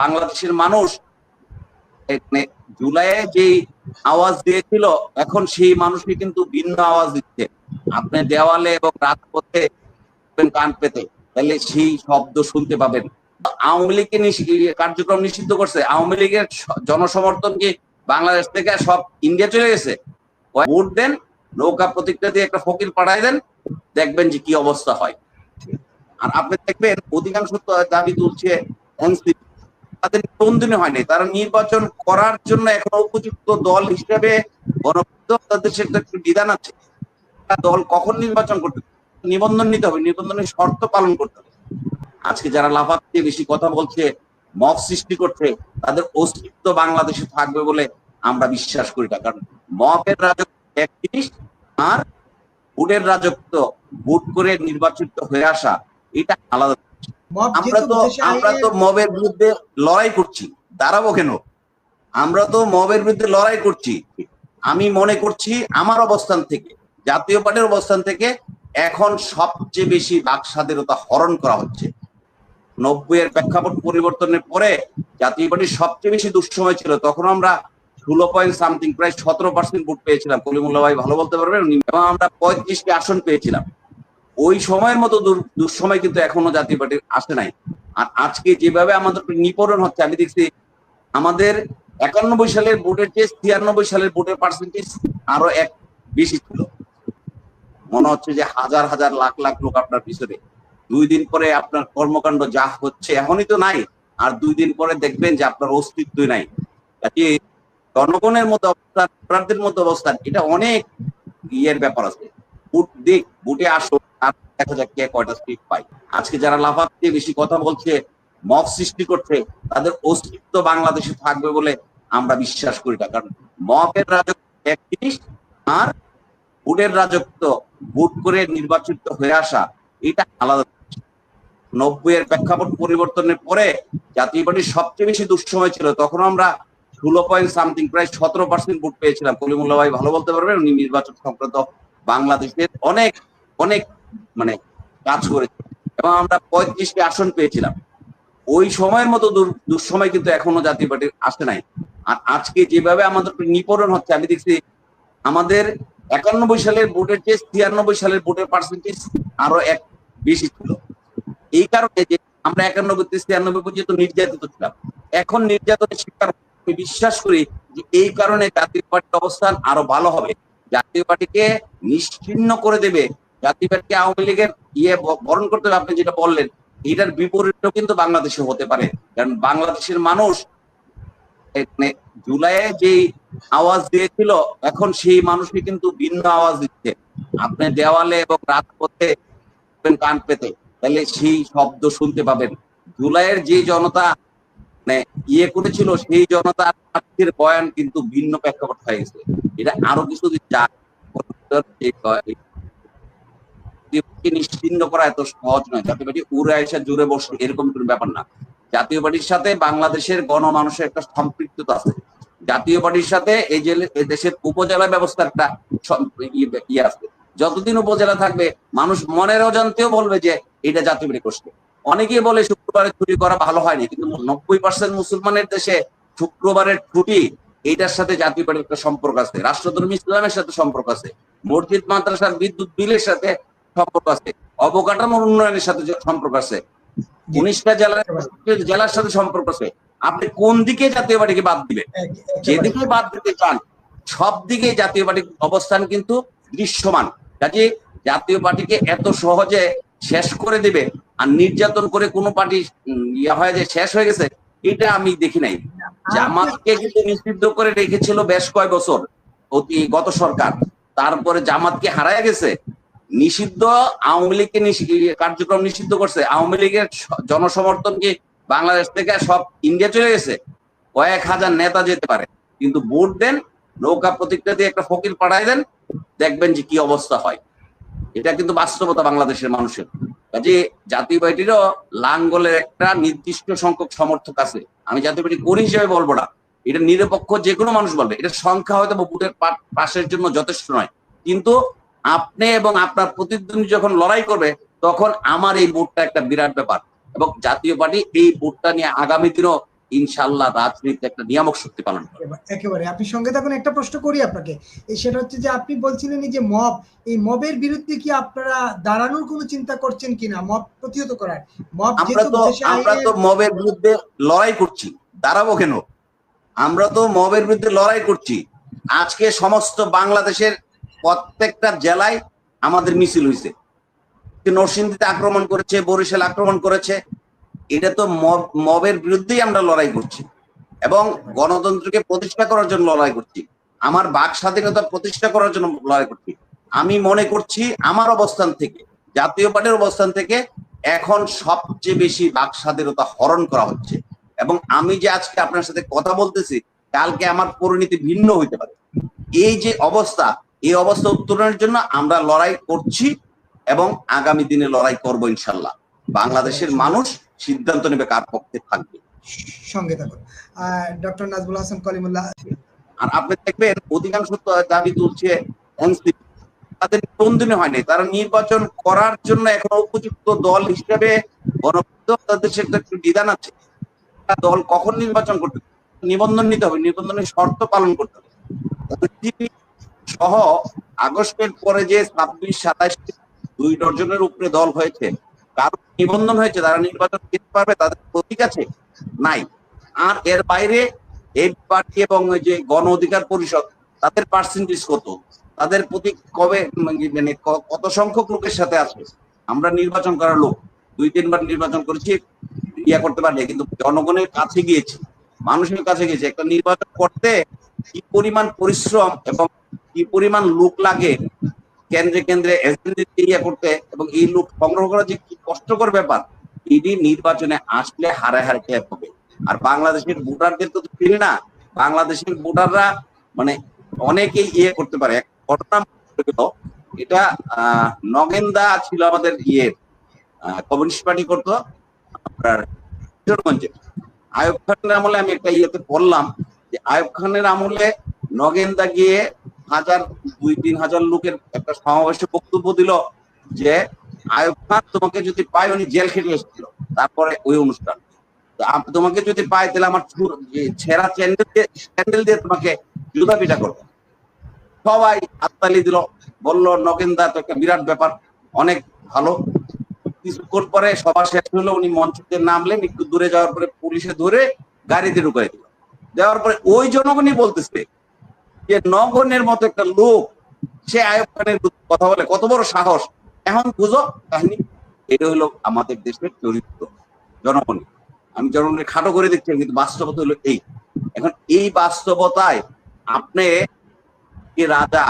বাংলাদেশের মানুষ জুলাইয়ে যেই আওয়াজ দিয়েছিল, এখন সেই মানুষই কিন্তু ভিন্ন আওয়াজ দিচ্ছে। আপনি দেওয়ালে এবং রাজপথে কান পেতে, তাহলে সেই শব্দ শুনতে পাবেন। আওয়ামী লীগকে কার্যক্রম নিষিদ্ধ করছে। আওয়ামী লীগের জনসমর্থন কি বাংলাদেশ থেকে? সব ইন্ডিয়া চলে গেছে। ভোট দেন, নৌকা প্রতিক্রিয়া দিয়ে একটা ফকির পাঠায় দেন, দেখবেন যে কি অবস্থা হয়। আর আপনি দেখবেন, অধিকাংশ দাবি তুলছে এনসিপি তাদের নিবন্ধনই হয়নি। তারা নির্বাচন করার জন্য এখন উপযুক্ত দল হিসেবে তাদের সেটা একটু বিধান আছে। দল কখন নির্বাচন করতে নিবন্ধন নিতে হবে। নিবন্ধনের শর্ত পালন করতে হবে। আজকে যারা লাফাচ্ছে, বেশি কথা বলছে মব সৃষ্টি করছে, তাদের অস্তিত্ব বাংলাদেশে থাকবে বলে আমরা বিশ্বাস করি না। কারণ মবের রাজত্ব এক জিনিস, আর ভোটের রাজত্ব, ভোট করে নির্বাচিত হয়ে আসা, এটা আলাদা আমরা তো আমরা তো মবের বিরুদ্ধে লড়াই করছি। দাঁড়াবো কেন? আমরা তো মবের বিরুদ্ধে লড়াই করছি। আমি মনে করছি আমার অবস্থান থেকে জাতীয় পার্টির অবস্থান থেকে এখন সবচেয়ে বেশি বাক স্বাধীনতা হরণ করা হচ্ছে। নব্বই এর প্রেক্ষাপট পরিবর্তনের পরে জাতীয় পার্টির সবচেয়ে বেশি দুঃসময় ছিল তখন আমরা ষোলো পয়েন্ট সামথিং প্রায় সতেরো পার্সেন্ট ভোট পেয়েছিলাম। কলিমুল্লাহ ভাই ভালো বলতে পারবেন এবং আমরা পঁয়ত্রিশটি আসন পেয়েছিলাম। ওই সময়ের মতো দুঃসময় কিন্তু এখনও জাতীয় পার্টির আসে নাই। আর আজকে যেভাবে আমাদের নিপীড়ন হচ্ছে, আমি দেখছি আমাদের একানব্বই সালের ভোটের চেয়ে ছিয়ানব্বই সালের ভোটের পার্সেন্টেজ আরও এক বেশি ছিল। মনে হচ্ছে যে হাজার হাজার, লাখ লাখ লোক আপনার পিছনে। দুই দিন পরে আপনার কর্মকাণ্ড যা হচ্ছে এখনই তো নাই, আর দুই দিন পরে দেখবেন যে আপনার অস্তিত্বই নাই। জনগণের মতো অবস্থান প্রার্থীর মতো অবস্থান এটা অনেক ইয়ের ব্যাপার আছে। বুট দিক বুটে আসো আর দেখা যাক কে কয়টা সিট পাই আজকে যারা লাফাচ্ছে, বেশি কথা বলছে মব সৃষ্টি করছে, তাদের অস্তিত্ব বাংলাদেশে থাকবে বলে আমরা বিশ্বাস করি না। কারণ রাজত্ব এক জিনিস, আর রাজত্ব করে নির্বাচিত হয়ে আসা, এটা আলাদা নব্বই এর প্রেক্ষাপট পরিবর্তনের পরে জাতীয় পার্টির সবচেয়ে বেশি দুঃসময় ছিল, তখন আমরা ষোলো পয়েন্ট সামথিং প্রায় সতেরো পার্সেন্ট ভোট পেয়েছিলাম। কলিমুল্লাহ ভাই ভালো বলতে পারবেন, উনি নির্বাচন সংক্রান্ত বাংলাদেশের অনেক অনেক মানে কাজ করেছে। এবং আমরা পঁয়ত্রিশটি আসন পেয়েছিলাম। ওই সময়ের মতো দুঃসময় কিন্তু এখনও জাতীয় পার্টির আসে নাই। আর আজকে যেভাবে আমাদের নিপীড়ন হচ্ছে, আমি দেখছি আমাদের একানব্বই সালের ভোটের চেয়ে ছিয়ানব্বই সালের ভোটের পার্সেন্টেজ আরও এক বেশি ছিল। এই কারণে যে আমরা একানব্বই থেকে ছিয়ানব্বই পর্যন্ত নির্যাতিত ছিলাম। এখন নির্যাতনের শিকার আমি বিশ্বাস করি যে এই কারণে জাতীয় পার্টির অবস্থান আরও ভালো হবে। জাতীয় পার্টিকে নিশ্চিন্ন করে দেবে পার্টিকে আওয়ামী লীগের ইয়ে বরণ করতে হবে, আপনি যেটা বললেন, এটার বিপরীতও কিন্তু বাংলাদেশে হতে পারে। কারণ বাংলাদেশের মানুষ জুলাইয়ে যেই আওয়াজ দিয়েছিল, এখন সেই মানুষই কিন্তু ভিন্ন আওয়াজ দিচ্ছে। আপনি দেওয়ালে এবং রাজপথে কান পেতে, তাহলে সেই শব্দ শুনতে পাবেন। জুলাইয়ের যে জনতা মানে ইয়ে করেছিল, সেই জনতার প্রার্থীর বয়ান কিন্তু ভিন্ন প্রেক্ষাপট হয়ে গেছে। এটা আরও কিছু দিন যাক জাতীয়কে নিশ্চিন্ন করা এত সহজ নয়। জাতীয় পার্টি উড়ে এসে জুড়ে বসে এরকম কোনো ব্যাপার না। জাতীয় পার্টির সাথে বাংলাদেশের গণমানুষের একটা সম্পৃক্ততা আছে। জাতীয় পার্টির সাথে এই যে দেশের উপজেলা ব্যবস্থার একটা ইয়ে- ইয়ে আছে। যতদিন উপজেলা থাকবে, মানুষ মনের অজান্তেও বলবে যে এটা জাতীয় পার্টি করছে। অনেকেই বলে শুক্রবারে ছুটি করা ভালো হয়নি, কিন্তু নব্বই পার্সেন্ট মুসলমানের দেশে শুক্রবারের ছুটি, এইটার সাথে জাতীয় পার্টির একটা সম্পর্ক আছে। রাষ্ট্রধর্মী ইসলামের সাথে সম্পর্ক আছে। মসজিদ, মাদ্রাসার বিদ্যুৎ বিলের সাথে সম্পর্ক আছে। অবকাঠামোর উন্নয়নের সাথে সম্পর্ক আছে। উনিশটা জেলার জেলার সাথে সম্পর্ক আছে। আপনি কোন দিকে জাতীয় পার্টিকে বাদ দিবেন? যেদিকে বাদ দিতে চান সব দিকে জাতীয় পার্টির অবস্থান কিন্তু দৃশ্যমান। কাজে জাতীয় পার্টিকে এত সহজে শেষ করে দিবে আর নির্যাতন করে কোনো পার্টি ইয়ে হয় যে শেষ হয়ে গেছে এটা আমি দেখি নাই। জামাতকে কিন্তু নিষিদ্ধ করে রেখেছিল বেশ কয় বছর অতি গত সরকার। তারপরে জামাতকে হারায় গেছে। নিষিদ্ধ আওয়ামী লীগকে কার্যক্রম নিষিদ্ধ করছে। আওয়ামী লীগের জনসমর্থন কি বাংলাদেশ থেকে সব ইন্ডিয়া চলে গেছে? কয়েক হাজার নেতা যেতে পারে, কিন্তু ভোট দেন, নৌকা প্রতিক্রিয়া দিয়ে একটা ফকির পাঠায় দেন, দেখবেন যে কি অবস্থা হয়। এটা কিন্তু বাস্তবতা বাংলাদেশের মানুষের। কাজে জাতীয় পার্টিরও লাঙ্গলের একটা নির্দিষ্ট সংখ্যক সমর্থক আছে। আমি জাতীয় পার্টি করি হিসেবে বলব না। এটা নিরপেক্ষ যে কোনো মানুষ বলবে। এটা সংখ্যা হয়তো ভোটের পাশের জন্য যথেষ্ট নয়। কিন্তু আপনি এবং আপনার প্রতিদ্বন্দ্বী যখন লড়াই করবে তখন আমার এই ভোটটা একটা বিরাট ব্যাপার। এবং জাতীয় পার্টি এই ভোটটা নিয়ে আগামী দিনও ইনশাল্লাহ রাজনীতি একটা নিয়ামক শক্তি পালন করে একেবারে- একেবারে। আপনি সঙ্গে থাকুন একটা প্রশ্ন করি আপনাকে। এই সেটা হচ্ছে যে আপনি বলছিলেন যে মব এই মবের বিরুদ্ধে কি আপনারা দাঁড়ানোর কোনো চিন্তা করছেন কিনা? মব প্রতিহত করার। মব আমরা তো আমরা তো মবের বিরুদ্ধে লড়াই করছি। দাঁড়াবো কেন? আমরা তো মবের বিরুদ্ধে লড়াই করছি। আজকে সমস্ত বাংলাদেশের প্রত্যেকটা জেলায় আমাদের মিছিল হয়েছে। নরসিংদীতে আক্রমণ করেছে, বরিশাল আক্রমণ করেছে, এটা তো মব, মবের বিরুদ্ধেই আমরা লড়াই করছি। এবং গণতন্ত্রকে প্রতিষ্ঠা করার জন্য লড়াই করছি। আমার বাক স্বাধীনতা প্রতিষ্ঠা করার জন্য লড়াই করছি। আমি মনে করছি আমার অবস্থান থেকে, জাতীয় পার্টির অবস্থান থেকে এখন সবচেয়ে বেশি বাক স্বাধীনতা হরণ করা হচ্ছে। এবং আমি যে আজকে আপনার সাথে কথা বলতেছি, কালকে আমার পরিণতি ভিন্ন হইতে পারে। এই যে অবস্থা এই অবস্থা উত্তরণের জন্য আমরা লড়াই করছি এবং আগামী দিনে লড়াই করব ইনশাল্লাহ। বাংলাদেশের মানুষ সিদ্ধান্ত নেবে কার পক্ষে থাকবে। সঙ্গে থাকুন। ডক্টর নাজবুল হাসান কলিমুল্লাহ। আর আপনি দেখবেন অধিকাংশ দাবি তুলছে NCP তাদের নিবন্ধনে হয়নি তারা নির্বাচন করার জন্য এখন উপযুক্ত দল হিসেবে গণতন্ত্র তাদের সেটা একটু বিধান আছে। দল কখন নির্বাচন করতে? নিবন্ধন নিতে হবে। নিবন্ধনের শর্ত পালন করতে হবে। সহ আগস্টের পরে যে ছাব্বিশ সাতাশ দুই ডজনের উপরে দল হয়েছে, কারও নিবন্ধন হয়েছে তারা নির্বাচন দিতে পারবে তাদের প্রতীক আছে? নাই। আর এর বাইরে এই পার্টি এবং যে গণ অধিকার পরিষদ, তাদের পার্সেন্টেজ কত? তাদের প্রতি কবে মানে কত সংখ্যক লোকের সাথে আছে? আমরা নির্বাচন করার লোক। দুই, তিনবার নির্বাচন করেছি, ইয়া করতে পারি কিন্তু জনগণের কাছে গিয়েছি, মানুষের কাছে গিয়েছি। একটা নির্বাচন করতে কি পরিমাণ পরিশ্রম এবং কি পরিমাণ লোক লাগে কেন্দ্রে কেন্দ্রে ইয়া করতে এবং এই লোক সংগ্রহ করা যে কি কষ্টকর ব্যাপার এটি নির্বাচনে আসলে হারে হারে টের হবে আর বাংলাদেশের ভোটারদের তো চিনি না। বাংলাদেশের ভোটাররা মানে অনেকেই ইয়ে করতে পারে। ঘটনা এটা নগেন্দা ছিল আমাদের ইয়ে কমিউনিস্ট পার্টি করতো, আপনার কিশোরগঞ্জে। আয়ুব খানের আমলে আমি একটা ইয়েতে পড়লাম যে আয়ুব খানের আমলে নগেন্দা গিয়ে হাজার, দুই, তিন হাজার লোকের একটা সমাবেশে বক্তব্য দিল যে আয়ুব খান তোমাকে যদি পায়, উনি জেল খেটে এসেছিল। তারপরে ওই অনুষ্ঠান। তোমাকে যদি পাই তাহলে আমার ছেঁড়া চ্যান্ডেল দিয়ে স্যান্ডেল দিয়ে তোমাকে জুতা পিটা করব। সবাই হাততালি দিল, বলল নগেন্দা তো একটা বিরাট ব্যাপার, অনেক ভালো। কিছুক্ষণ পরে সভা শেষ হলো, উনি মঞ্চতে নামলেন, একটু দূরে যাওয়ার পরে পুলিশে ধরে গাড়িতে ঢুকাই দিল। দেওয়ার পরে ওই জনগণই বলতেছে যে নগণের মতো একটা লোক, সে আয়ব কথা বলে, কত বড় সাহস। এখন বুঝো, কাহিনী, এটা হলো আমাদের দেশের চরিত্র জনগণ আমি জনগণের খাটো করে দেখছি, কিন্তু বাস্তবতা হলো এই। এখন এই বাস্তবতায় আপনি রাজা